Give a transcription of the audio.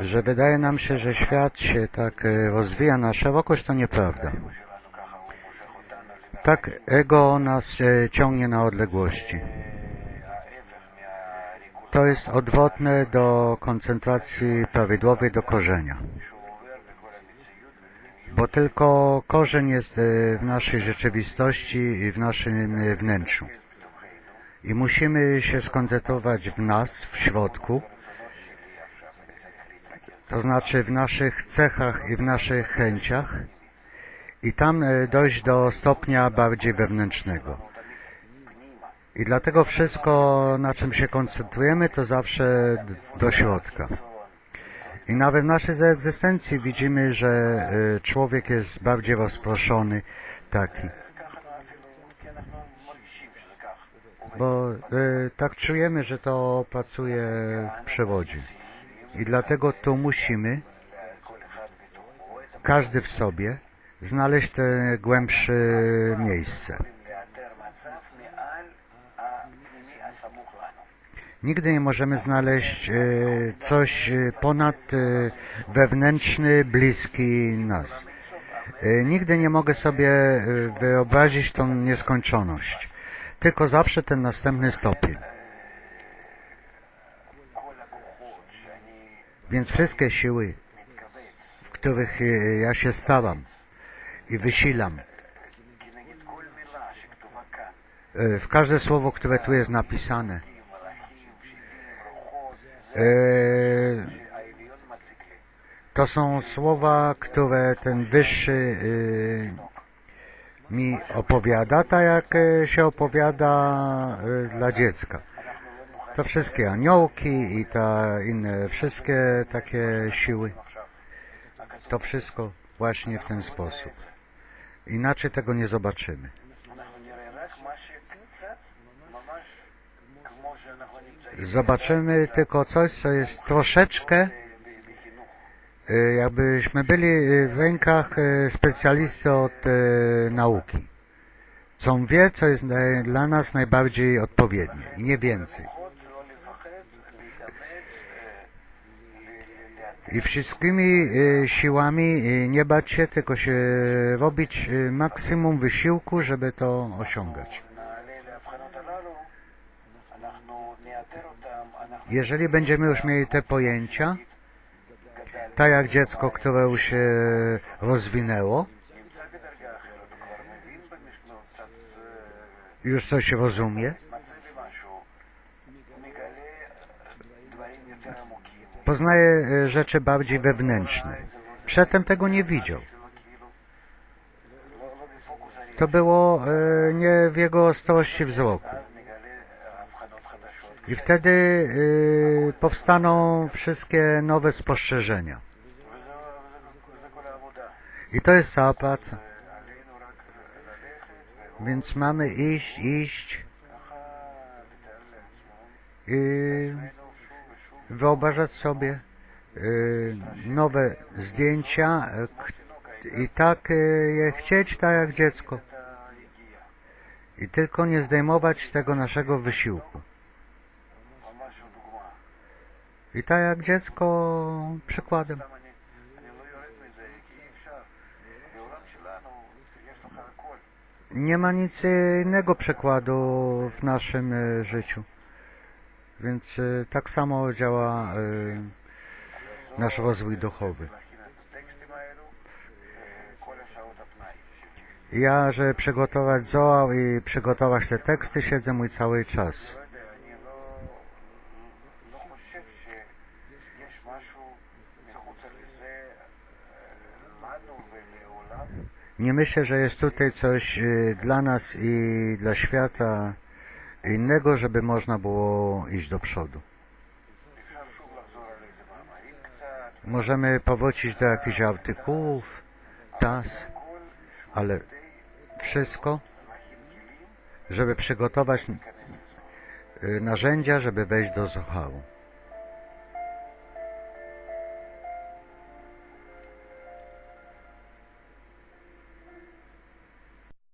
że wydaje nam się, że świat się tak e, rozwija na szerokość, to nieprawda. Tak ego nas e, ciągnie na odległości. To jest odwrotne do koncentracji prawidłowej do korzenia. Bo tylko korzeń jest e, w naszej rzeczywistości i w naszym wnętrzu. I musimy się skoncentrować w nas, w środku, to znaczy w naszych cechach i w naszych chęciach i tam e, dojść do stopnia bardziej wewnętrznego. I dlatego wszystko, na czym się koncentrujemy, to zawsze do środka. I nawet w naszej egzystencji widzimy, że e, człowiek jest bardziej rozproszony, taki. Bo e, tak czujemy, że to pracuje w przewodzie. I dlatego tu musimy, każdy w sobie, znaleźć te głębsze miejsce. Nigdy nie możemy znaleźć e, coś e, ponad e, wewnętrzny, bliski nas. Nigdy nie mogę sobie wyobrazić tą nieskończoność, tylko zawsze ten następny stopień. Więc wszystkie siły, w których e, ja się staram i wysilam, e, w każde słowo, które tu jest napisane, e, to są słowa, które ten wyższy mi opowiada, tak jak się opowiada dla dziecka. To wszystkie aniołki i ta inne, wszystkie takie siły. To wszystko właśnie w ten sposób. Inaczej tego nie zobaczymy. Zobaczymy tylko coś, co jest troszeczkę, e, jakbyśmy byli e, w rękach e, specjalisty od nauki. Co wie, co jest dla nas najbardziej odpowiednie i nie więcej. I wszystkimi e, siłami e, nie bać się, tylko się robić e, maksimum wysiłku, żeby to osiągać. Jeżeli będziemy już mieli te pojęcia, tak jak dziecko, które już się rozwinęło, już coś rozumie, poznaje e, rzeczy bardziej wewnętrzne. Przedtem tego nie widział. To było e, nie w jego ostrości wzroku. I wtedy e, powstaną wszystkie nowe spostrzeżenia. I to jest cała praca. Więc mamy iść, iść i wyobrażać sobie y, nowe zdjęcia y, i tak y, je chcieć, tak jak dziecko. I tylko nie zdejmować tego naszego wysiłku. I tak jak dziecko przykładem. Nie ma nic innego przykładu w naszym życiu. Więc y, tak samo działa y, nasz rozwój duchowy. Ja, żeby przygotować zoał i przygotować te teksty, siedzę mój cały czas. Nie myślę, że jest tutaj coś y, dla nas i dla świata innego, żeby można było iść do przodu. Możemy powrócić do jakichś artykułów, tas, ale wszystko, żeby przygotować y, narzędzia, żeby wejść do Zoharu.